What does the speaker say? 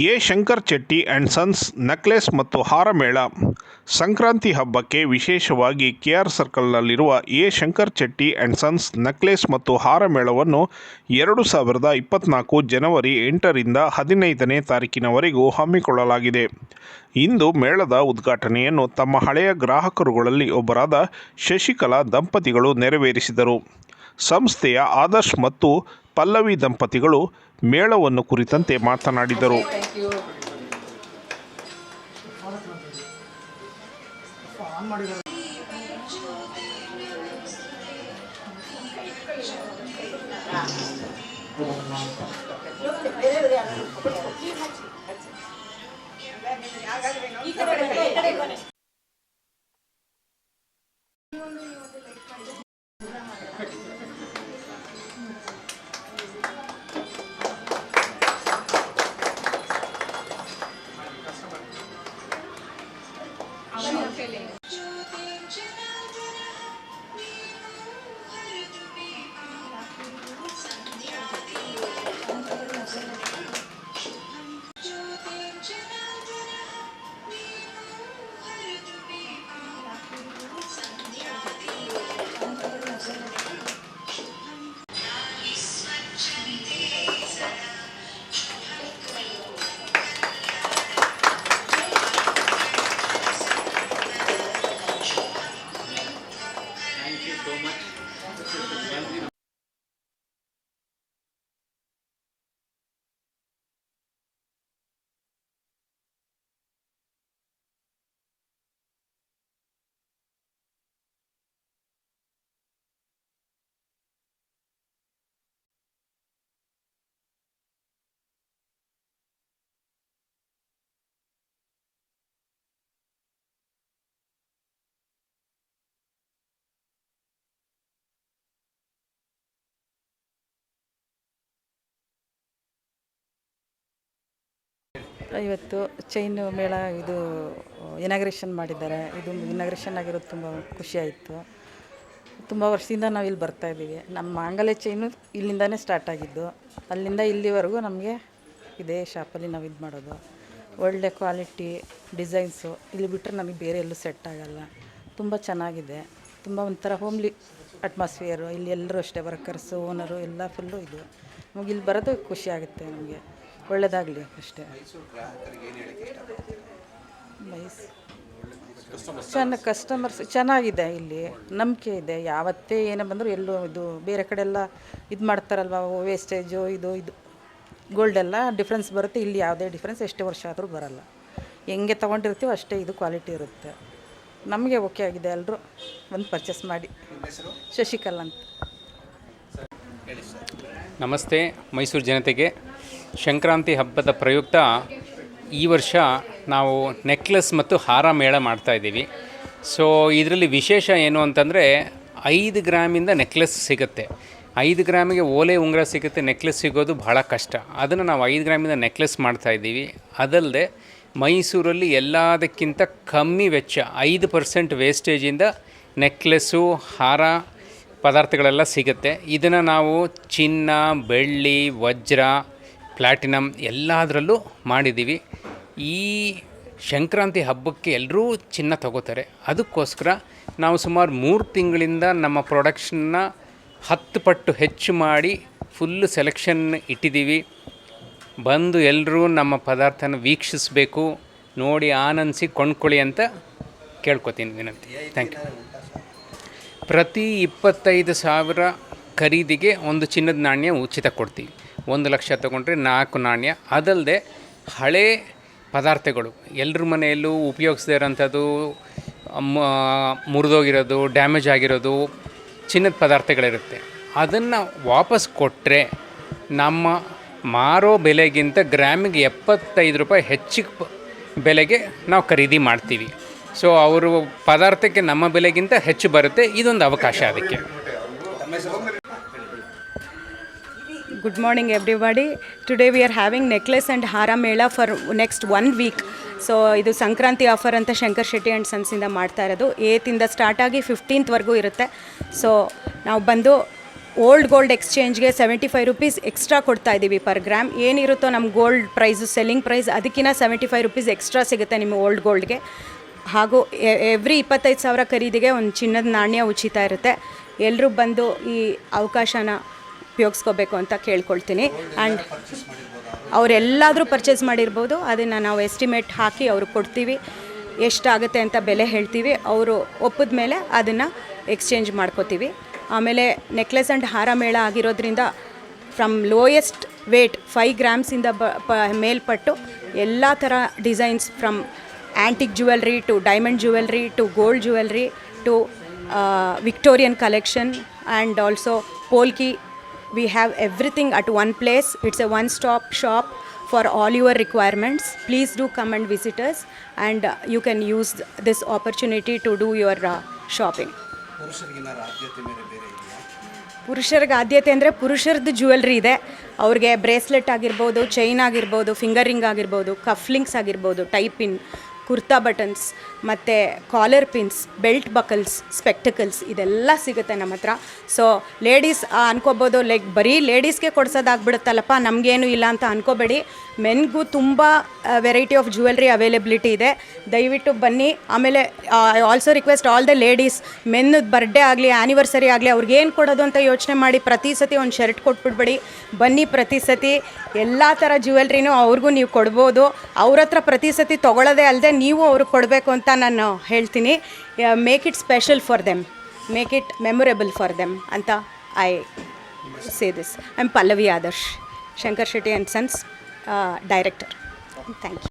A. Shankar Chetty and sons necklace ಮತ್ತು ಹಾರ ಮೇಳ. ಸಂಕ್ರಾಂತಿ ಹಬ್ಬಕ್ಕೆ ವಿಶೇಷವಾಗಿ K. R. ಸರ್ಕಲ್ನಲ್ಲಿರುವ A. Shankar Chetty and sons necklace ಮತ್ತು ಹಾರ ಮೇಳವನ್ನು ಎರಡು ಸಾವಿರದ ಇಪ್ಪತ್ತ್ನಾಲ್ಕು ಜನವರಿ ಎಂಟರಿಂದ ಹದಿನೈದನೇ ತಾರೀಕಿನವರೆಗೂ ಹಮ್ಮಿಕೊಳ್ಳಲಾಗಿದೆ. ಇಂದು ಮೇಳದ ಉದ್ಘಾಟನೆಯನ್ನು ತಮ್ಮ ಹಳೆಯ ಗ್ರಾಹಕರುಗಳಲ್ಲಿ ಒಬ್ಬರಾದ ಶಶಿಕಲಾ ದಂಪತಿಗಳು ನೆರವೇರಿಸಿದರು. ಸಂಸ್ಥೆಯ ಆದರ್ಶ್ ಮತ್ತು ಪಲ್ಲವಿ ದಂಪತಿಗಳು ಮೇಳವನ್ನು ಕುರಿತಂತೆ ಮಾತನಾಡಿದರು. so much. ಇವತ್ತು ಚೈನ್ ಮೇಳ ಇದು ಇನಾಗ್ರೇಷನ್ ಮಾಡಿದ್ದಾರೆ. ಇದು ಇನಾಗ್ರೇಷನ್ ಆಗಿರೋದು ತುಂಬ ಖುಷಿಯಾಯಿತು ತುಂಬ ವರ್ಷದಿಂದ ನಾವು ಇಲ್ಲಿ ಬರ್ತಾ ಇದ್ದೀವಿ. ನಮ್ಮ ಮಾಂಗಲ್ಯ ಚೈನು ಇಲ್ಲಿಂದನೇ ಸ್ಟಾರ್ಟ್ ಆಗಿದ್ದು. ಅಲ್ಲಿಂದ ಇಲ್ಲಿವರೆಗೂ ನಮಗೆ ಇದೇ ಶಾಪಲ್ಲಿ ನಾವು ಇದು ಮಾಡೋದು. ಒಳ್ಳೆ ಕ್ವಾಲಿಟಿ ಡಿಸೈನ್ಸು ಇಲ್ಲಿ ಬಿಟ್ಟರೆ ನಮಗೆ ಬೇರೆ ಎಲ್ಲೂ ಸೆಟ್ ಆಗೋಲ್ಲ. ತುಂಬ ಚೆನ್ನಾಗಿದೆ. ತುಂಬ ಒಂಥರ ಹೋಮ್ಲಿ ಅಟ್ಮಾಸ್ಫಿಯರು ಇಲ್ಲಿ ಎಲ್ಲರೂ ಅಷ್ಟೇ ವರ್ಕರ್ಸು ಓನರು ಎಲ್ಲ ಫುಲ್ಲು ಇದು. ನಮಗೆ ಇಲ್ಲಿ ಬರೋದು ಖುಷಿ ಆಗುತ್ತೆ ನಮಗೆ. ಒಳ್ಳೆಯದಾಗಲಿ ಅಷ್ಟೇ. ಮೈಸ್ ಚೆನ್ನ ಕಸ್ಟಮರ್ಸ್ ಚೆನ್ನಾಗಿದೆ ಇಲ್ಲಿ ನಂಬಿಕೆ ಇದೆ. ಯಾವತ್ತೇ ಏನೇ ಬಂದರೂ ಎಲ್ಲೂ ಇದು ಬೇರೆ ಕಡೆ ಎಲ್ಲ ಇದು ಮಾಡ್ತಾರಲ್ವ ವೇಸ್ಟೇಜು ಇದು ಇದು. ಗೋಲ್ಡೆಲ್ಲ ಡಿಫ್ರೆನ್ಸ್ ಬರುತ್ತೆ. ಇಲ್ಲಿ ಯಾವುದೇ ಡಿಫ್ರೆನ್ಸ್ ಎಷ್ಟೇ ವರ್ಷ ಆದರೂ ಬರಲ್ಲ. ಹೆಂಗೆ ತೊಗೊಂಡಿರ್ತೀವೋ ಅಷ್ಟೇ ಇದು ಕ್ವಾಲಿಟಿ ಇರುತ್ತೆ. ನಮಗೆ ಓಕೆ ಆಗಿದೆ. ಎಲ್ಲರೂ ಒಂದು ಪರ್ಚೇಸ್ ಮಾಡಿ. ಶಶಿಕಲಾ ಅಂತ. ನಮಸ್ತೆ. ಮೈಸೂರು ಜನತೆಗೆ ಸಂಕ್ರಾಂತಿ ಹಬ್ಬದ ಪ್ರಯುಕ್ತ ಈ ವರ್ಷ ನಾವು ನೆಕ್ಲೆಸ್ ಮತ್ತು ಹಾರ ಮೇಳ ಮಾಡ್ತಾ ಇದ್ದೀವಿ. ಸೊ ಇದರಲ್ಲಿ ವಿಶೇಷ ಏನು ಅಂತಂದರೆ ಐದು ಗ್ರಾಮಿಂದ ನೆಕ್ಲೆಸ್ ಸಿಗುತ್ತೆ. ಐದು ಗ್ರಾಮಿಗೆ ಓಲೆ ಉಂಗುರ ಸಿಗುತ್ತೆ, ನೆಕ್ಲೆಸ್ ಸಿಗೋದು ಬಹಳ ಕಷ್ಟ. ಅದನ್ನು ನಾವು ಐದು ಗ್ರಾಮಿಂದ ನೆಕ್ಲೆಸ್ ಮಾಡ್ತಾ ಇದ್ದೀವಿ. ಅದಲ್ಲದೆ ಮೈಸೂರಲ್ಲಿ ಎಲ್ಲದಕ್ಕಿಂತ ಕಮ್ಮಿ ವೆಚ್ಚ ಐದು ಪರ್ಸೆಂಟ್ ವೇಸ್ಟೇಜಿಂದ ನೆಕ್ಲೆಸ್ಸು, ಹಾರ ಪದಾರ್ಥಗಳೆಲ್ಲ ಸಿಗುತ್ತೆ. ಇದನ್ನು ನಾವು ಚಿನ್ನ, ಬೆಳ್ಳಿ, ವಜ್ರ ಪ್ಲ್ಯಾಟಿನಮ್ ಎಲ್ಲದರಲ್ಲೂ ಮಾಡಿದ್ದೀವಿ. ಈ ಸಂಕ್ರಾಂತಿ ಹಬ್ಬಕ್ಕೆ ಎಲ್ಲರೂ ಚಿನ್ನ ತಗೋತಾರೆ. ಅದಕ್ಕೋಸ್ಕರ ನಾವು ಸುಮಾರು ಮೂರು ತಿಂಗಳಿಂದ ನಮ್ಮ ಪ್ರೊಡಕ್ಷನ್ನ ಹತ್ತು ಪಟ್ಟು ಹೆಚ್ಚು ಮಾಡಿ ಫುಲ್ಲು ಸೆಲೆಕ್ಷನ್ ಇಟ್ಟಿದ್ದೀವಿ. ಬಂದು ಎಲ್ಲರೂ ನಮ್ಮ ಪದಾರ್ಥನ ವೀಕ್ಷಿಸಬೇಕು. ನೋಡಿ ಆನಂದಿಸಿ ಕೊಂಡ್ಕೊಳ್ಳಿ ಅಂತ ಕೇಳ್ಕೊತೀನಿ ವಿನಂತಿ. ಥ್ಯಾಂಕ್ ಯು ಪ್ರತಿ ಇಪ್ಪತ್ತೈದು ಸಾವಿರ ಖರೀದಿಗೆ ಒಂದು ಚಿನ್ನದ ನಾಣ್ಯ ಉಚಿತ ಕೊಡ್ತೀವಿ. ಒಂದು ಲಕ್ಷ ತಗೊಂಡ್ರೆ ನಾಲ್ಕು ನಾಣ್ಯ. ಅದಲ್ಲದೆ ಹಳೆ ಪದಾರ್ಥಗಳು. ಎಲ್ಲರ ಮನೆಯಲ್ಲೂ ಉಪಯೋಗಿಸದೇ ಇರೋಂಥದ್ದು ಮುರಿದೋಗಿರೋದು, ಡ್ಯಾಮೇಜ್ ಆಗಿರೋದು ಚಿನ್ನದ ಪದಾರ್ಥಗಳಿರುತ್ತೆ. ಅದನ್ನು ವಾಪಸ್ ಕೊಟ್ಟರೆ ನಮ್ಮ ಮಾರೋ ಬೆಲೆಗಿಂತ ಗ್ರಾಮಿಗೆ ಎಪ್ಪತ್ತೈದು ರೂಪಾಯಿ ಹೆಚ್ಚಿಗೆ ಬೆಲೆಗೆ ನಾವು ಖರೀದಿ ಮಾಡ್ತೀವಿ. ಸೊ, ಅವರು ಪದಾರ್ಥಕ್ಕೆ ನಮ್ಮ ಬೆಲೆಗಿಂತ ಹೆಚ್ಚು ಬರುತ್ತೆ. ಇದೊಂದು ಅವಕಾಶ ಅದಕ್ಕೆ. Good morning, everybody. Today we are having necklace and Haara Mela for next one week so ಇದು ಸಂಕ್ರಾಂತಿ ಆಫರ್ ಅಂತ ಶಂಕರ್ ಶೆಟ್ಟಿ ಆ್ಯಂಡ್ ಸನ್ಸಿಂದ ಮಾಡ್ತಾ ಇರೋದು. ಏತಿಂದ ಸ್ಟಾರ್ಟ್ ಆಗಿ ಫಿಫ್ಟೀನ್ತ್ವರೆಗೂ ಇರುತ್ತೆ. ಸೊ ನಾವು ಬಂದು ಓಲ್ಡ್ ಗೋಲ್ಡ್ ಎಕ್ಸ್ಚೇಂಜ್ಗೆ ಸೆವೆಂಟಿ ಫೈವ್ ರುಪೀಸ್ ಎಕ್ಸ್ಟ್ರಾ ಕೊಡ್ತಾ ಇದ್ದೀವಿ ಪರ್ ಗ್ರಾಮ್ ಏನಿರುತ್ತೋ ನಮ್ಮ ಗೋಲ್ಡ್ ಪ್ರೈಸು ಸೆಲ್ಲಿಂಗ್ ಪ್ರೈಸ್ ಅದಕ್ಕಿಂತ ಸೆವೆಂಟಿ ಫೈವ್ ರುಪೀಸ್ ಎಕ್ಸ್ಟ್ರಾ ಸಿಗುತ್ತೆ ನಿಮ್ಮ ಓಲ್ಡ್ ಗೋಲ್ಡ್ಗೆ ಹಾಗೂ ಎವ್ರಿ ಇಪ್ಪತ್ತೈದು ಸಾವಿರ ಖರೀದಿಗೆ ಒಂದು ಚಿನ್ನದ ನಾಣ್ಯ ಉಚಿತ ಇರುತ್ತೆ. ಎಲ್ಲರೂ ಬಂದು ಈ ಅವಕಾಶನ ಉಪಯೋಗಿಸ್ಕೋಬೇಕು ಅಂತ ಕೇಳ್ಕೊಳ್ತೀನಿ. ಆ್ಯಂಡ್ ಅವರೆಲ್ಲಾದರೂ ಪರ್ಚೇಸ್ ಮಾಡಿರ್ಬೋದು. ಅದನ್ನು ನಾವು ಎಸ್ಟಿಮೇಟ್ ಹಾಕಿ ಅವ್ರಿಗೆ ಕೊಡ್ತೀವಿ. ಎಷ್ಟಾಗುತ್ತೆ ಅಂತ ಬೆಲೆ ಹೇಳ್ತೀವಿ. ಅವರು ಒಪ್ಪಿದ ಮೇಲೆ ಅದನ್ನು ಎಕ್ಸ್ಚೇಂಜ್ ಮಾಡ್ಕೋತೀವಿ. ಆಮೇಲೆ ನೆಕ್ಲೆಸ್ ಆ್ಯಂಡ್ ಹಾರ ಮೇಳ ಆಗಿರೋದ್ರಿಂದ ಫ್ರಮ್ ಲೋಯೆಸ್ಟ್ ವೇಟ್ ಫೈವ್ ಗ್ರಾಮ್ಸಿಂದ ಬ, ಪ, ಮೇಲ್ಪಟ್ಟು ಎಲ್ಲ ಥರ designs from antique jewellery to diamond jewellery to gold jewellery to Victorian collection and also polki we have everything at one place it's a one stop shop for all your requirements please do come and visit us and uh, you can use this opportunity to do your uh, shopping ಪುರುಷರಿಗೆ ಆದ್ಯತೆ ಅಂದರೆ ಪುರುಷರದ್ದು jewellery ಇದೆ ಅವ್ರಿಗೆ bracelet ಆಗಿರ್ಬೋದು chain ಆಗಿರ್ಬೋದು finger ring ಆಗಿರ್ಬೋದು cufflinks ಆಗಿರ್ಬೋದು tiepin kurta buttons ಮತ್ತು collar pins, belt buckles, spectacles ಇದೆಲ್ಲ ಸಿಗುತ್ತೆ ನಮ್ಮ ಹತ್ರ. ಸೊ ಲೇಡೀಸ್ ಅನ್ಕೋಬೋದು ಲೈಕ್ ಬರೀ ಲೇಡೀಸ್ಗೆ ಕೊಡ್ಸೋದಾಗ್ಬಿಡುತ್ತಲ್ಲಪ್ಪ, ನಮಗೇನು ಇಲ್ಲ ಅಂತ ಅನ್ಕೋಬೇಡಿ. ಮೆನ್ಗೂ ತುಂಬ ವೆರೈಟಿ ಆಫ್ ಜ್ಯುವೆಲ್ರಿ ಅವೈಲೆಬಿಲಿಟಿ ಇದೆ. ದಯವಿಟ್ಟು ಬನ್ನಿ. ಆಮೇಲೆ I also request all the ladies ಮೆನ್ನದ birthday ಆಗಲಿ ಆ್ಯನಿವರ್ಸರಿ ಆಗಲಿ, ಅವ್ರಿಗೇನು ಕೊಡೋದು ಅಂತ ಯೋಚನೆ ಮಾಡಿ, ಪ್ರತಿ ಸತಿ ಒಂದು ಶರ್ಟ್ ಕೊಟ್ಬಿಡ್ಬೇಡಿ. ಬನ್ನಿ ಪ್ರತಿ ಸತಿ. ಎಲ್ಲ ಥರ ಜ್ಯುವೆಲ್ರಿನೂ ಅವ್ರಿಗೂ ನೀವು ಕೊಡ್ಬೋದು. ಅವ್ರ ಹತ್ರ ಪ್ರತಿ ಸತಿ ತೊಗೊಳ್ಳೋದೇ ಅಲ್ಲದೆ ನೀವು ಅವರು ಕೊಡಬೇಕು ಅಂತ ನಾನು ಹೇಳ್ತೀನಿ. Make it special for them make it memorable for them ಅಂತ I say this I am Pallavi Adarsh Shankar Shetty and sons director thank you